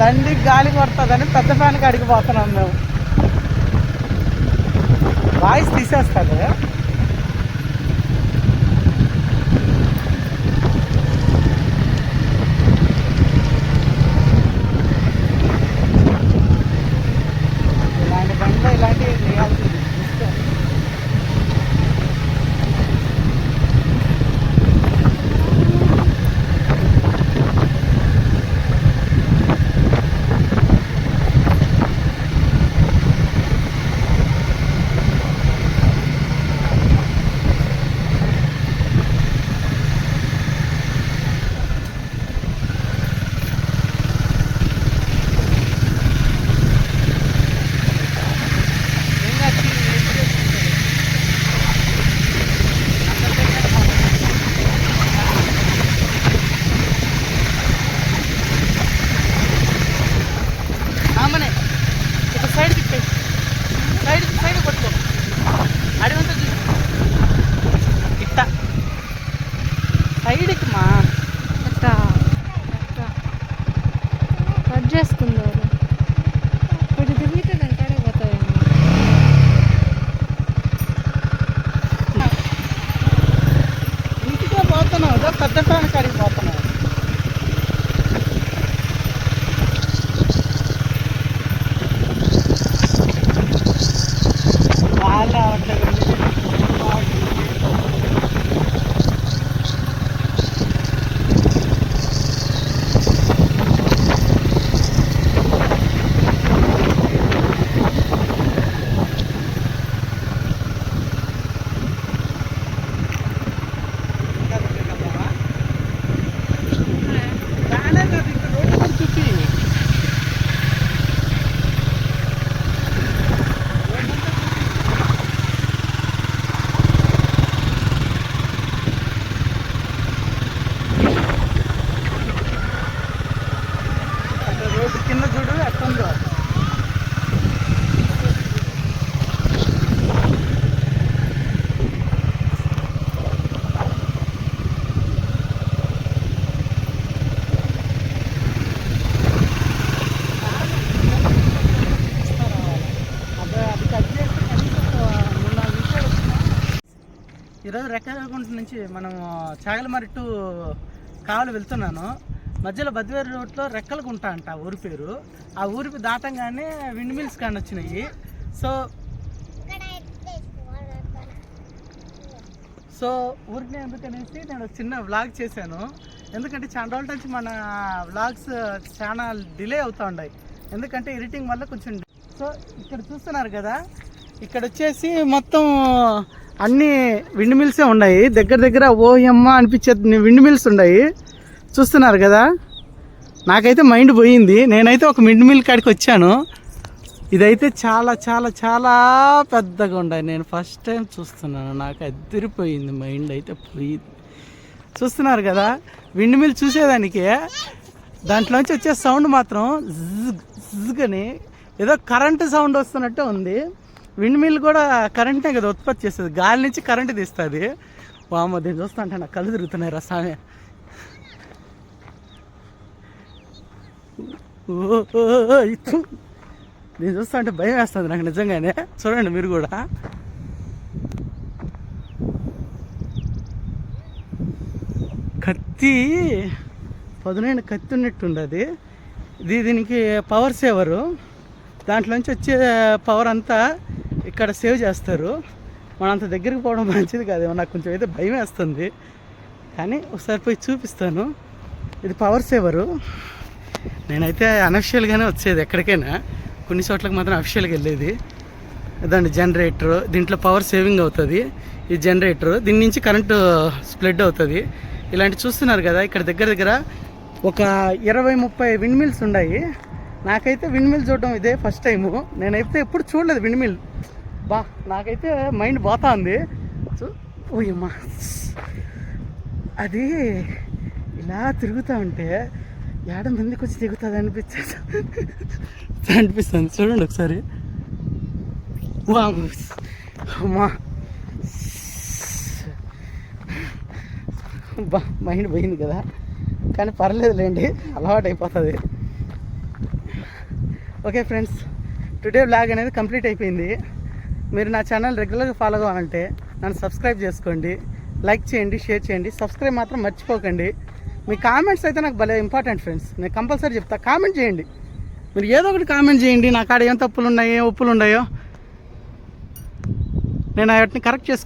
దండికి గాలి కొడుతుందని పెద్ద ఫ్యాన్ కాడికి పోతున్నాం మేము. వాయిస్ తీసేస్తాడు ఇలాంటి బండ్లో ఇలాంటివి చేయాల్సింది? సైడ్కి మా అక్క అక్క కట్ చేసుకుందారు కొంచెం తిరిగితే దాని కాడే పోతాయేమో. ఇంటికే పోతున్నావు పెద్ద కాడికి పోతున్నావు వాళ్ళు రావట్లేదు రానే కాదు ఇక్కడ రోడ్డు కూడా చూపి అక్కడ రోడ్డు కింద చూడు ఎట్టుందో అదే అది కట్ చేస్తే కనీసం మూడు నాలుగు నిమిషాలు వచ్చినా. ఈరోజు రెక్కగుంట నుంచి మనం చాగలమరి టు కావలి వెళ్తున్నాను. మధ్యలో బద్వేరు రోడ్లో రెక్కలగుంట అంట ఊరి పేరు. ఆ ఊరికి దాటంగానే విండ్ మిల్స్ కానీ వచ్చినాయి. సో సో ఊరికి ఎందుకనేసి నేను ఒక చిన్న వ్లాగ్ చేశాను. ఎందుకంటే చాలా రోజుల నుంచి మన వ్లాగ్స్ చాలా డిలే అవుతూ ఉన్నాయి ఎందుకంటే ఎడిటింగ్ వల్ల కొంచెం సో ఇక్కడ చూస్తున్నారు కదా ఇక్కడ వచ్చేసి మొత్తం అన్ని విండ్ మిల్సే ఉన్నాయి. దగ్గర దగ్గర ఓఎమ్మ అనిపించే విండ్ మిల్స్ ఉన్నాయి. చూస్తున్నారు కదా? నాకైతే మైండ్ పోయింది. నేనైతే ఒక విండ్ మిల్ కాడికి వచ్చాను. ఇదైతే చాలా చాలా చాలా పెద్దగా ఉన్నాయి. నేను ఫస్ట్ టైం చూస్తున్నాను. నాకు అదిరిపోయింది మైండ్ అయితే పోయింది చూస్తున్నారు కదా? విండ్ మిల్ చూసేదానికి దాంట్లోంచి వచ్చే సౌండ్ మాత్రం జిగ్ జిజ్గని ఏదో కరెంటు సౌండ్ వస్తున్నట్టే ఉంది. విండ్ మిల్ కూడా కరెంటే కదా ఉత్పత్తి చేస్తుంది. గాలి నుంచి కరెంటు తీస్తుంది. వామ దీన్ని చూస్తా అంటే నాకు కళ్ళు తిరుగుతున్నాయి రా సామె. ఓ, నేను చూస్తా అంటే భయం వేస్తుంది నాకు నిజంగానే. చూడండి మీరు కూడా. కత్తి పదునైన కత్తి ఉన్నట్టుండది ఇది దీనికి పవర్ సేవరు దాంట్లోంచి వచ్చే పవర్ అంతా ఇక్కడ సేవ్ చేస్తారు. మనంత అంత దగ్గరికి పోవడం మంచిది కాదేమో నాకు కొంచెం అయితే భయం వేస్తుంది. కానీ ఒకసారి పోయి చూపిస్తాను. ఇది పవర్ సేవరు నేనైతే అనఫిషియల్గానే వచ్చేది ఎక్కడికైనా. కొన్ని చోట్లకి మాత్రం అఫిషియల్గా వెళ్ళేది. దాని జనరేటర్ దీంట్లో పవర్ సేవింగ్ అవుతుంది. ఈ జనరేటర్ దీని నుంచి కరెంటు స్ప్రెడ్ అవుతుంది. ఇలాంటి చూస్తున్నారు కదా ఇక్కడ దగ్గర దగ్గర ఒక ఇరవై ముప్పై విండ్ మిల్స్ ఉన్నాయి. నాకైతే విండ్ మిల్ చూడడం ఇదే ఫస్ట్ టైము నేనైతే ఎప్పుడు చూడలేదు విండ్ మిల్ బా నాకైతే మైండ్ పోతా ఉంది ఓయమ్మా. అది ఇలా తిరుగుతూ ఉంటే ఏడ మందికి వచ్చి దిగుతుంది అనిపించేది. అనిపిస్తుంది. చూడండి ఒకసారి. అమ్మా. బా మైండ్ పోయింది కదా. కానీ పర్లేదులేండి అలవాటు అయిపోతుంది ఓకే ఫ్రెండ్స్ టుడే బ్లాగ్ అనేది కంప్లీట్ అయిపోయింది. మీరు నా ఛానల్ రెగ్యులర్గా ఫాలో కావాలంటే నన్ను సబ్స్క్రైబ్ చేసుకోండి లైక్ చేయండి షేర్ చేయండి సబ్స్క్రైబ్ మాత్రం మర్చిపోకండి. మీ కామెంట్స్ అయితే నాకు భలే ఇంపార్టెంట్ ఫ్రెండ్స్ నేను కంపల్సరీ చెప్తా కామెంట్ చేయండి. మీరు ఏదో ఒకటి కామెంట్ చేయండి నా కాడ ఏం తప్పులు ఉన్నాయో ఏం ఒప్పులు ఉన్నాయో. నేను వాటిని కరెక్ట్ చేసుకుంటాను